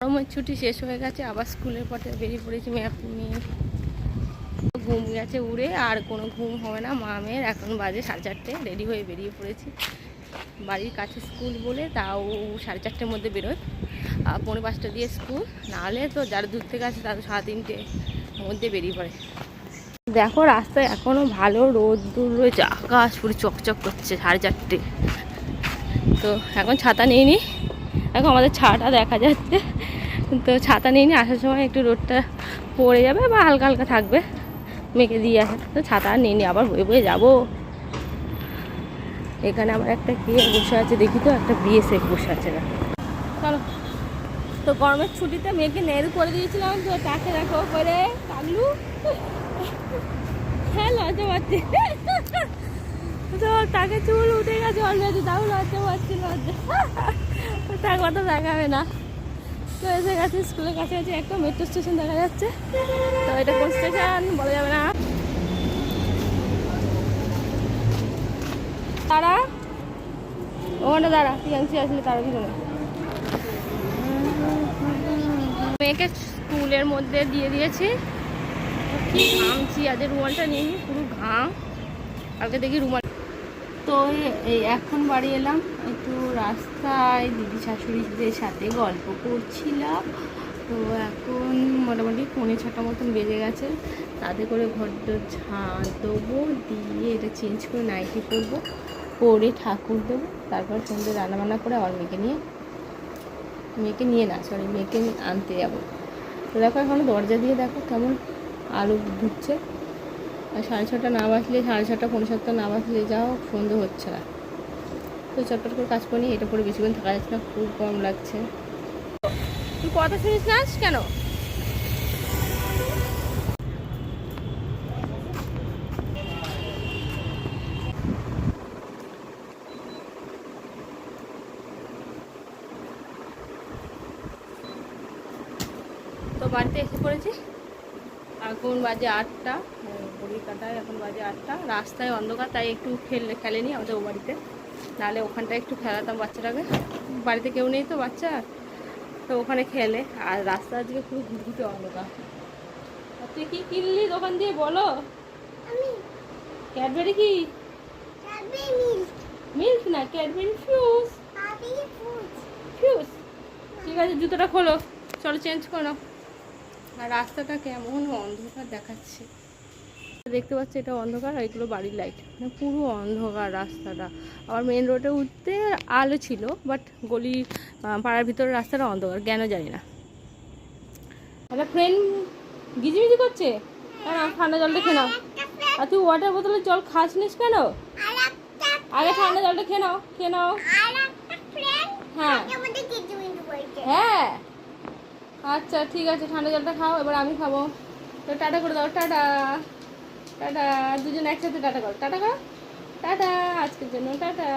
গরমের ছুটি শেষ হয়ে গেছে, আবার স্কুলের পথে বেরিয়ে পড়েছি মেয়ে ঘুম গেছে উড়ে, আর কোনো ঘুম হবে না। মা মেয়ের এখন বাজে সাড়ে চারটে, রেডি হয়ে বেরিয়ে পড়েছি। বাড়ির কাছে স্কুল বলে, তাও সাড়ে চারটের মধ্যে বেরোয়। আর পৌনে পাঁচটা দিয়ে স্কুল, নাহলে তো যারা দূর থেকে আছে তারা সাড়ে তিনটে মধ্যে বেরিয়ে পড়ে। দেখো, রাস্তায় এখনও ভালো রোদ দূর রয়েছে, আকাশ পুরো চকচক করছে সাড়ে চারটে। তো এখন ছাতা নিয়ে নি এখন আমাদের ছাটা দেখা যাচ্ছে। তো ছাতা নিয়ে নি আসার সময় একটু রোদটা পড়ে যাবে বা হালকা হালকা থাকবে, মেখে দিয়ে আসে। তো ছাতা আর নিয়ে নি আবার বয়ে বয়ে যাব। এখানে আমার একটা কে বসে আছে দেখি তো, একটা বিএসএফ বসে আছে না চলো। তো গরমের ছুটিতে মেয়েকে নেড়ু করে দিয়েছিলাম, তো তাকে দেখো করে কাগলু হ্যাঁ লজ্জা পাচ্ছে। তো তাকে চুল উঠে গেছে অলরেডি তাও লজ্জা পাচ্ছে তার কথা দেখাবে না। তো এসে গেছে স্কুলের কাছে আছে একটা মেট্রো স্টেশন দেখা যাচ্ছে। তো এটা কোন স্টেশন বলা যাবে না। তারা? ওখানে দাঁড়া টিএমসি আসলে তারা পিছনে মেয়েকে স্কুলের মধ্যে দিয়ে দিয়েছি। কি ঘামছি আজকে রুমালটা নিয়ে পুরো ঘাম। কালকে দেখি রুমাল তো এই এখন বাড়ি এলাম একটু রাস্তায় দিদি শাশুড়িদের সাথে গল্প করছিলাম। তো এখন মোটামুটি পৌনে ছটা মতন বেজে গেছে, তাতে করে ঘরটা ঝাঁট দেবো, দিয়ে এটা চেঞ্জ করে নাইটি করব পরে ঠাকুর দেবো, তারপর সন্ধ্যে রান্নাবান্না করে আবার মেয়েকে নিয়ে মেয়েকে নিয়ে না সরি মেয়েকে আনতে যাব। তো দেখো এখনও দরজা দিয়ে দেখো কেমন আলো ঢুকছে আর সাড়ে ছটা না বাসলে সাড়ে ছটা, পৌনে সাতটা না বাসলে যাও, সন্ধে হচ্ছে না। তো চটপট করে কাজ করি, এটা পরে বেশিক্ষণ থাকা যাচ্ছে না, খুব কম লাগছে। তুই কথা শুনিস না কেন? তো বাড়িতে এসে পড়েছি এখন বাজে আটটা ঘড়ির কাটায় এখন বাজে আটটা। রাস্তায় অন্ধকার তাই একটু খেললে খেলেনি আমাদের ও বাড়িতে। নাহলে ওখানটায় একটু খেলাতাম বাচ্চাটাকে। বাড়িতে কেউ নেই তো বাচ্চা তো ওখানে খেলে। আর রাস্তা আজকে পুরো ঘুরঘুটে অন্ধকার। আর তুই কি কিনলি দোকান দিয়ে বলো? ক্যাডবেরি কি? মিল্ক। না ক্যাডবেরি ফিউজ। ফিউজ। ঠিক আছে জুতোটা খোলো। চলো চেঞ্জ করো আর রাস্তাটা কেমন অন্ধকার দেখাচ্ছে। দেখতে পাচ্ছি এটা অন্ধকার আর এগুলো বাড়ির লাইট মানে পুরো অন্ধকার রাস্তাটা। আবার মেন রোডে উঠতে আলো ছিল বাট গলি পাড়ার ভিতরে রাস্তাটা অন্ধকার কেন জানি না। একটা ফ্রেন্ড গিজিমিজি করছে? কেন ঠান্ডা জলটা খেয়ে নাও। আর তুই ওয়াটার বোতলের জল খাস নিস কেন? আগে ঠান্ডা জলটা খেয়ে নাও খেয়ে নাও। হ্যাঁ। হ্যাঁ আচ্ছা ঠিক আছে, ঠান্ডা জলটা খাও, এবার আমি খাব। তো টাটা করে দাও, টাটা। টাটা, দুজন একসাথে টাটা করো। টাটা করো। টাটা, আজকের জন্য, টাটা।